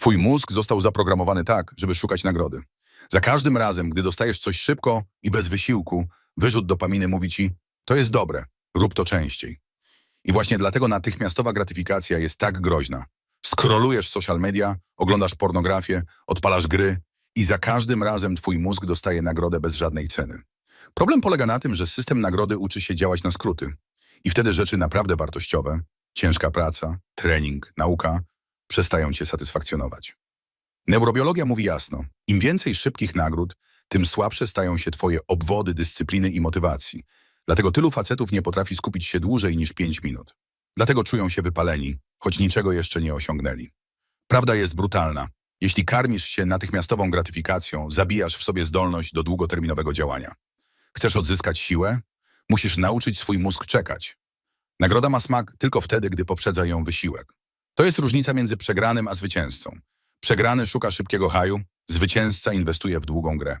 Twój mózg został zaprogramowany tak, żeby szukać nagrody. Za każdym razem, gdy dostajesz coś szybko i bez wysiłku, wyrzut dopaminy mówi ci, to jest dobre, rób to częściej. I właśnie dlatego natychmiastowa gratyfikacja jest tak groźna. Skrolujesz social media, oglądasz pornografię, odpalasz gry i za każdym razem twój mózg dostaje nagrodę bez żadnej ceny. Problem polega na tym, że system nagrody uczy się działać na skróty. I wtedy rzeczy naprawdę wartościowe, ciężka praca, trening, nauka, przestają cię satysfakcjonować. Neurobiologia mówi jasno, im więcej szybkich nagród, tym słabsze stają się twoje obwody dyscypliny i motywacji. Dlatego tylu facetów nie potrafi skupić się dłużej niż 5 minut. Dlatego czują się wypaleni, choć niczego jeszcze nie osiągnęli. Prawda jest brutalna. Jeśli karmisz się natychmiastową gratyfikacją, zabijasz w sobie zdolność do długoterminowego działania. Chcesz odzyskać siłę? Musisz nauczyć swój mózg czekać. Nagroda ma smak tylko wtedy, gdy poprzedza ją wysiłek. To jest różnica między przegranym a zwycięzcą. Przegrany szuka szybkiego haju, zwycięzca inwestuje w długą grę.